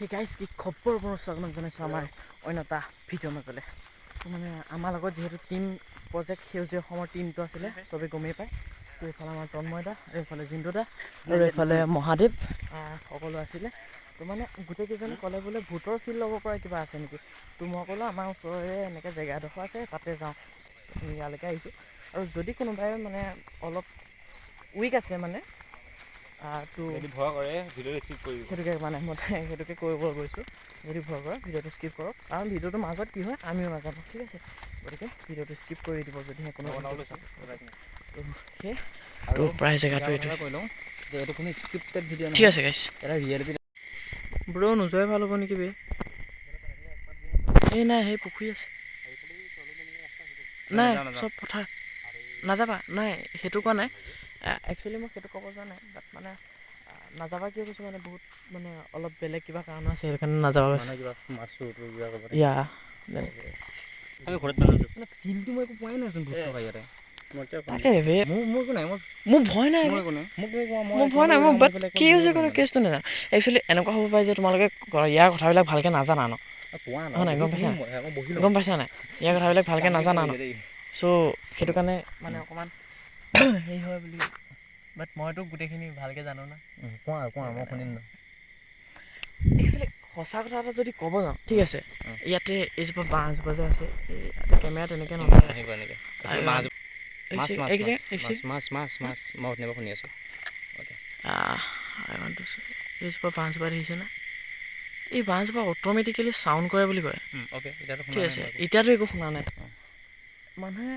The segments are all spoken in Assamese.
সেই গাইজ কি খবৰ মোৰ স্বাগতম জনাইছোঁ আমাৰ অন্য এটা ভিডিঅ'ৰ মাজলৈ। মানে আমাৰ লগত যিহেতু টীম প্ৰজেক্ট সেউজীয়া অসমৰ টীমটো আছিলে চবেই গমেই পায়। তো এইফালে আমাৰ তন্ময় দা আৰু এইফালে জিন্তু দা আৰু এইফালে মহাদেৱ। সকলো আছিলে। তো মানে গোটেইকেইজনে ক'লে বোলে ভূতৰ ফিল ল'ব পৰা কিবা আছে নেকি? তো মই ক'লোঁ আমাৰ ওচৰৰে এনেকৈ জেগা এডোখৰ আছে তাতে যাওঁ। ইয়ালৈকে আহিছোঁ। আৰু যদি কোনোবাই মানে অলপ উইক আছে মানে যদি ভয় কৰে ভিডিঅ'টো স্কিপ কৰি সেইটোকে মানে মই সেইটোকে কৰিব গৈছোঁ। যদি ভয় কৰে ভিডিঅ'টো স্কিপ কৰক। কাৰণ ভিডিঅ'টোৰ মাজত কি হয় আমিও নাজানো ঠিক আছে? গতিকে ভিডিঅ'টো স্কিপ কৰি দিব যদিহে কোনো আৰু প্ৰায় জেগাটো এইটো। কৈ লওঁ যে এইটো কোনো স্ক্ৰিপ্টেড ভিডিঅ' ঠিক আছে গাইছ এটা ৰিয়েলিটি ব্ৰ নোযোৱাই ভালো হ'ব নেকি বে? এই নাই সেই পুখুৰী আছে। নাই। চব পথাৰ নাযাবা নাই সেইটো কোৱা নাই। একচুৱেলি মই সেইটো ক'ব যোৱা নাই বাট মানে নাযাবা কিয় কৈছোঁ মানে বহুত মানে অলপ বেলেগ কিবা কাৰণ আছে সেইটো কাৰণে নাযাবা কৈছে মানে ইয়া আমি ঘৰত বনাইছোঁ ফিল্ডটো মই একো পোৱাই নাইচোন ভূত থকা ইয়াতে মই এতিয়া ক'ম। তাকে বে মোৰ মোৰ একো নাই মই মোৰ ভয় নাই মোৰ বে। একো নাই মোক তুমি কোৱা, মোৰ ভয় নাই মই মই বাট বেলেগ একো কি হৈছে ভয় কোনো নাই। কেছটো নাজানো একচুৱেলি এনেকুৱা হ'ব পাৰে যে তোমালোকে ইয়াৰ কথাবিলাক ভালকৈ নাজানা ন হয় নাই, গম পাইছা? গম পাইছা নাই ইয়াৰ কথাবিলাক ভালকৈ নাজানা ন। চ' সেইটো কাৰণে মানে অকণমান হেৰি হয় বুলি। বাট মইতো গোটেইখিনি ভালকৈ জানো না। কোৱা কোৱা মই শুনিম ন। একচুৱেলি সঁচা কথা এটা যদি ক'ব যাওঁ ঠিক আছে। ইয়াতে এইজোপা বাঁহ এজোপা যে আছে এই ইয়াতে কেমেৰা তেনেকৈ নলয় আহিব এনেকৈ। শুনি আছোঁ. এইজোপা বাঁহজোপা দেখিছে না? এই বাঁহজোপা অট'মেটিকেলি চাউণ্ড কৰে বুলি কয়। ঠিক আছে। এতিয়াতো একো শুনা নাই। মানুহে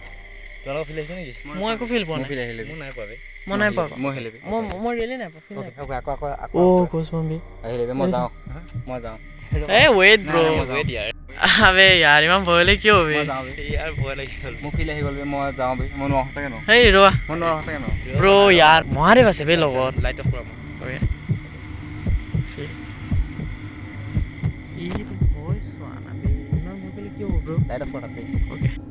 তোমালোকৰ ফিল আহিছে নেকি মই একো ফিল পোৱা নাই ফিল আহিলে মোৰ নাই পোৱা মই নাই পোৱা মই আহিলে মই মই ৰিয়েলি নাই পোৱা ফিল নাই আকৌ আকৌ আকৌ অ' কোচ আহিলে মই যাওঁ মই যাওঁ এই ৱেইট ব্ৰ' আবে ইয়াৰ ইমান ভয়লৈ কিয় হবি যাওঁ বে ইয়াৰ ভয় লাগি গ'ল মোৰ ফিল আহি গ'ল বে মই যাওঁ বে মই নোৱাৰোঁ সঁচাকৈ নোৱাৰোঁ হেই ৰোৱা মই নোৱাৰোঁ সঁচাকৈ নোৱাৰোঁ ব্ৰ' ইয়াৰ মহাদেৱ আছে বে লগত লাইট অফ কৰা মই ফিল ভয় চোৱা না বে ইমান ভয় কৰিলে কিয় হ'ব ব্ৰ' লাইট অফ কৰা প্লিজ অ'কে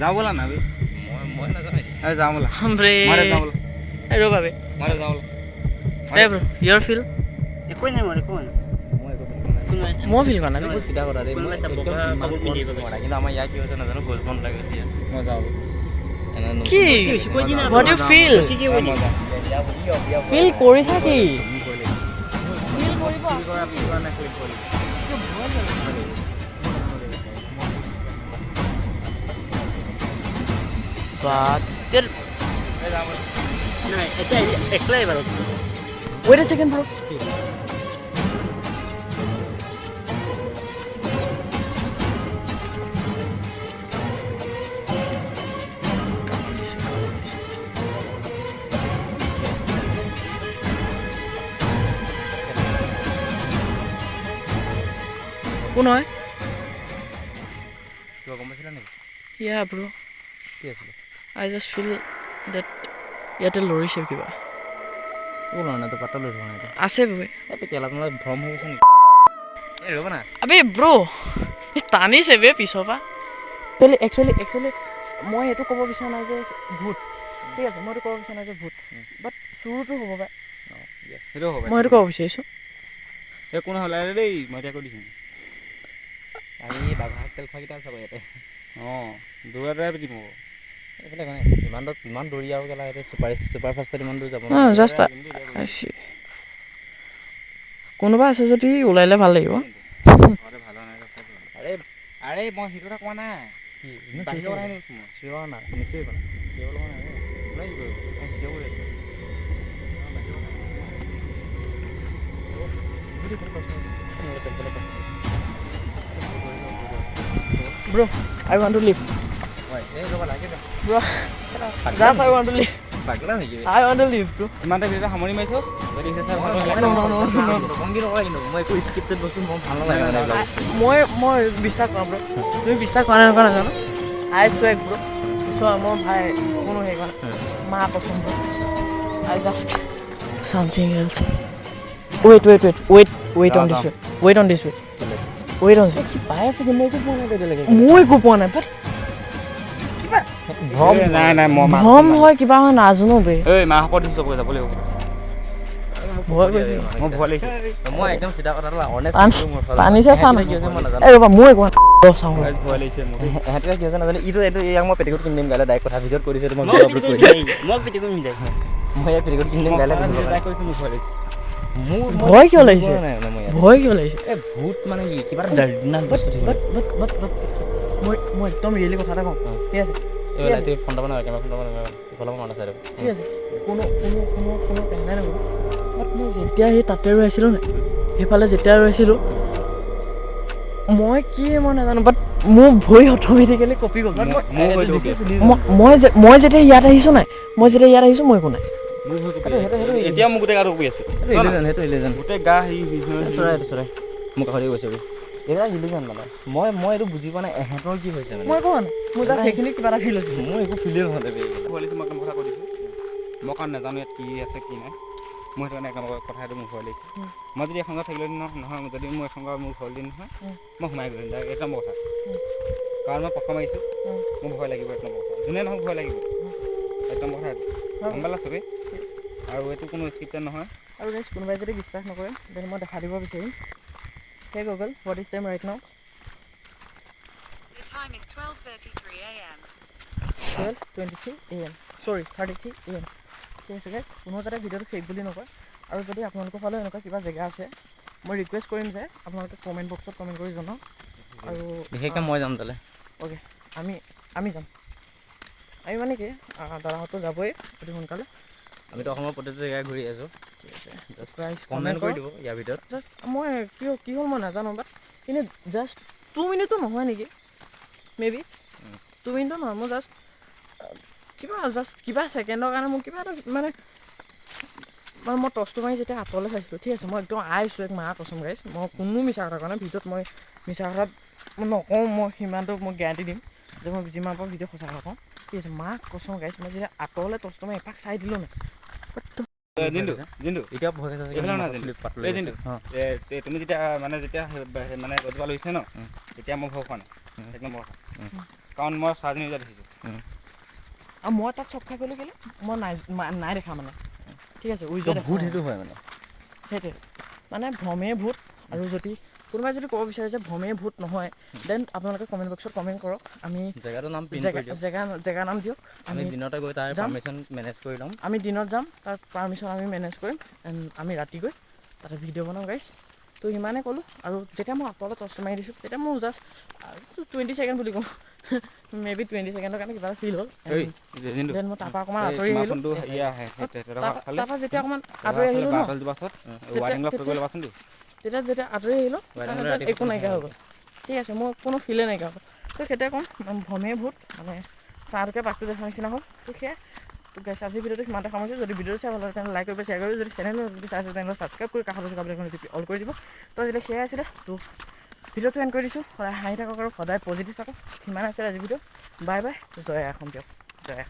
जावला ना बे मोना जावे अरे जावला हम रे मारे जावला ए रो बाबे मारे जावला ए ब्रो योर फील ए कोई नहीं मारे कोई মো ফিল কৰা নাই মই চিধা কৰা দেই মই কিন্তু আমাৰ ইয়াত কি হৈছে নাজানো গছ বন লাগি গৈছে মজা হ'ব। কি? হোৱাট ইউ ফিল ফিল কৰিছা কি ফিল কৰিব বাট তেৰ এই যাওঁ ব'লা। Nah, ito ekla ba? Wait a second bro' কোন হয় কিবা গম পাইছিলা নেকি ইয়া ব্ৰ' কি আছিলে I just feel that ইয়াতে লৰিছে কিবা। একো লোৱা নাই তই পাত্তা লৈ থকা নাই তই। আছে বে এই কেলা তোমাৰ ভ্ৰম হৈ গৈছে নেকি? এই ৰ'বা না। আবে ব্ৰ' টানিছে বে পিছৰ পৰা। একচুৱেলি একচুৱেলি একচুৱেলি মই এইটো ক'ব বিচৰা নাই যে ভূত। ঠিক আছে মই এইটো ক'ব বিচৰা নাই যে ভূত। বাট চুৰটো হ'ব পাৰে। সেইটো হ'ব মই এইটো ক'ব বিচাৰিছোঁ। এই কোন হ'লে? দেই মই এতিয়া কৈ দিছোঁ। আমি বাঘা তেল খোৱাকেইটা আছোঁ আকৌ ইয়াতে অঁ আকৌ এইফালে মানে ইমান দূৰ ইমান দৌৰি আৰু কেলা ইয়াতে ছুপাৰ ছুপাৰ ফাষ্টত ইমান দূৰ যাব অঁ জাষ্ট কোনোবা আছে যদি ওলাইলে ভাল লাগিব। আৰে আৰে মই সেইটো কথা কোৱা নাই। কোনে কি কৰিব মই। Video' কৰি আছোঁ bro I want to live এই ৰ'বা লাগে যা bro just I want to live পাগলা নেকি I want to live bro ইমানতে ভিডিঅ'টা সামৰি মাৰিছোঁ যদি ভিডিঅ' চাই ভাল No, লাগে no, no, no, no. বংগী নকৰা কিন্তু মই একো স্ক্ৰিপ্টেড বস্তু মোৰ ভাল নালাগে মানে এইবিলাক বস্তু। মই মই বিশ্বাস কৰা ব্ৰ তুমি বিশ্বাস কৰা নাই নকৰা নাজানো আই চুৱেক ব্ৰ চোৱা মোৰ ভাই কোনো হেৰি কৰা নাই। মা পচন্দ I just something else wait wait wait wait wait on this wait on this wait wait on this পাই আছে কিন্তু একো পোৱা নাই এতিয়ালৈকে মই একো পোৱা নাই বাট ভ্ৰম নাই নাই মই ভ্ৰম হয় কিবা হয় নাজানো বে। এই মাহঁতৰ দিছোঁ চবকে যাব লাগিব। ভয় কি কি কিয় লাগিছে? ভয় কিয় লাগিছে? ভূত মানে কি কিবা মই একদম ৰিয়েলি কথা এটা কওঁ। ঠিক আছে? মন ঠিক আছে কোনো কোনো কোনো কোনো নকৰোঁ বাট মই যেতিয়া সেই তাতে ৰৈছিলোঁ নাই সেইফালে যেতিয়া ৰৈছিলোঁ মই কি মই নাজানো বাট মোৰ ভৰি অট'মেটিকেলি কপি গ'ল মই- মই- মই যে- মই যেতিয়া ইয়াত আহিছোঁ নাই মই যেতিয়া ইয়াত আহিছোঁ মই একো নাই এতিয়া মোক গোটেই গাটো কৰি আছে সেইটো ইলিজন গোটেই গা হেৰি চৰাই চৰাই মোক কাষতে গৈছে এতিয়া ইলিজন মানে মই মই এইটো বুজি পোৱা নাই এহেঁতৰ কি হৈছে মানে? মই একো নাই মোৰ জাষ্ট সেইখিনি কিবা এটা ফিল হৈছে মোৰ একো ফিলেই হোৱা নাই ভয় লাগিছে মই একদম কথা কৈ দিছোঁ। মই কাৰণ নাজানো ইয়াত কি আছে কি নাই। মই সেইটো কাৰণে একদম কথা এইটো মোৰ ভয় লাগিছে মই যদি এখন ঘৰত থাকিলে নহয় নহয় যদি মোৰ এখন ঘৰত মোৰ ভয় দিন নহয় মই সোমাই গ'লো ডাইৰেক্ট একদম কথা। কাৰণ মই প্ৰথম আহিছোঁ। মোৰ ভয় লাগিব একদম কথা। যোনে নহওক ভয় লাগিব। একদম কথা। এইটো গম পালা চবেই? আৰু এইটো কোনো স্ক্ৰিপ্টেড নহয়। আৰু কোনোবাই যদি বিশ্বাস নকৰে দেন মই দেখা দিব বিচাৰিম। Hey Google what is time right now The time is 12:33 a.m. Twelve twenty three A M sorry thirty three A M ঠিক আছে গাইজ কোনো যাতে ভিডিঅ'টো ফেক বুলি নকয়। আৰু যদি আপোনালোকৰ ফালেও এনেকুৱা কিবা জেগা আছে মই ৰিকুৱেষ্ট কৰিম যে আপোনালোকে কমেণ্ট বক্সত কমেণ্ট কৰি জনাওক। আৰু বিশেষকৈ মই যাম তালৈ। অ'কে আমি আমি যাম। আমি মানে কি দাদাহঁতো যাবই অতি সোনকালে। আমিতো অসমৰ প্ৰতিটো জেগাই ঘূৰি আছোঁ। ঠিক আছে। জাষ্ট কমেণ্ট কৰি। দিব ইয়াৰ ভিতৰত। জাষ্ট মই কি হ'ল- কি হ'ল মই নাজানো বাট কিন্তু জাষ্ট টু মিনিটো নহয় নেকি? মে বি টু মিনিটো নহয় মই জাষ্ট কিবা জাষ্ট কিবা ছেকেণ্ডৰ কাৰণে মোক কিবা এটা মানে মানে মই টচটো মাৰি যেতিয়া আঁতৰলৈ চাইছিলোঁ। ঠিক আছে মই একদম আইছোঁ এক মাৰ কচম গাইছ মই কোনো মিছা কথা কোৱা নাই। ভিডিঅ'ত মই মিছা কথা মই নকওঁ মই সিমানটো মই গেৰাণ্টি দিম যে মই যিমান পাৰোঁ ভিডিঅ' সঁচা কথা কওঁ। ইস মা কসম গাইছ মই যেতিয়া আঁতৰলৈ তছ তোমাৰ এপাক চাই দিলোঁ নে তুমি যেতিয়া মানে যেতিয়া মানে গজবা লৈছে ন তেতিয়া মই ভয় খোৱা নাই। এক নম্বৰ কথা। কাৰণ মই চাৰ্জিং উজা দেখিছোঁ। আৰু মই তাত চক খাই গ'লোঁ কেলে মই নাই নাই দেখা মানে। ঠিক আছে ভূত সেইটো হয় মানে। সেইটোৱে। মানে ভ্ৰমে ভূত আৰু যদি কোনোবাই যদি ক'ব বিচাৰে যে ভ্ৰমে ভূত নহয় দেন আপোনালোকে কমেণ্ট বক্সত কমেণ্ট কৰক। আমি জেগাটোৰ নাম জেগা জেগা নাম দিয়ক। আমি দিনতে গৈ তাৰ। পাৰ্মিশ্যন মেনেজ কৰি ল'ম। আমি দিনত যাম তাৰ পাৰ্মিশ্যন আমি মেনেজ কৰিম এণ্ড আমি ৰাতি গৈ তাতে ভিডিঅ' বনাম গাইছ তো সিমানে ক'লোঁ আৰু যেতিয়া মই আঁতৰলৈ টচটো মাৰি দিছোঁ তেতিয়া মোৰ জাষ্ট টুৱেণ্টি ছেকেণ্ড বুলি কওঁ মে বি টুৱেণ্টি ছেকেণ্ডৰ কাৰণে কিবা এটা ফিল হ'ল দেন মই তাৰপৰা অকণমান আঁতৰি আহিলোঁ। তাৰপৰা যেতিয়া অকণমান আঁতৰি আহিলোঁ তেতিয়া যেতিয়া আঁতৰি আহিলোঁ একো নাইকিয়া হৈ গ'ল। ঠিক আছে মোৰ কোনো ফিলে নাইকিয়া হ'ল। তো সেইটোৱে ক'ম ভ্ৰমে ভূত মানে চাহটোকে পাকটো দেখা নিচিনা হ'ল। তো সেয়াই তো গাইছ আজি ভিডিঅ'টো সিমানতে সামৰিছোঁ। যদি ভিডিঅ'টো চাই ভালো লাগে তেনেহ'লে লাইক কৰিব শ্বেয়াৰ কৰিব। যদি চেনেল চাইছে তেনেহ'লে ছাবস্ক্ৰাইব কৰি কাষত থকা টিপি অল কৰি দিব। তো আজিলৈ সেয়াই আছিলে। তো ভিডিঅ'টো এণ্ড কৰি দিছোঁ। সদায় হাঁহি থাকক আৰু সদায় পজিটিভ থাকক। সিমানে আছিলে আজি ভিডিঅ' বাই বাই জয় অসম দিয়ক। জয়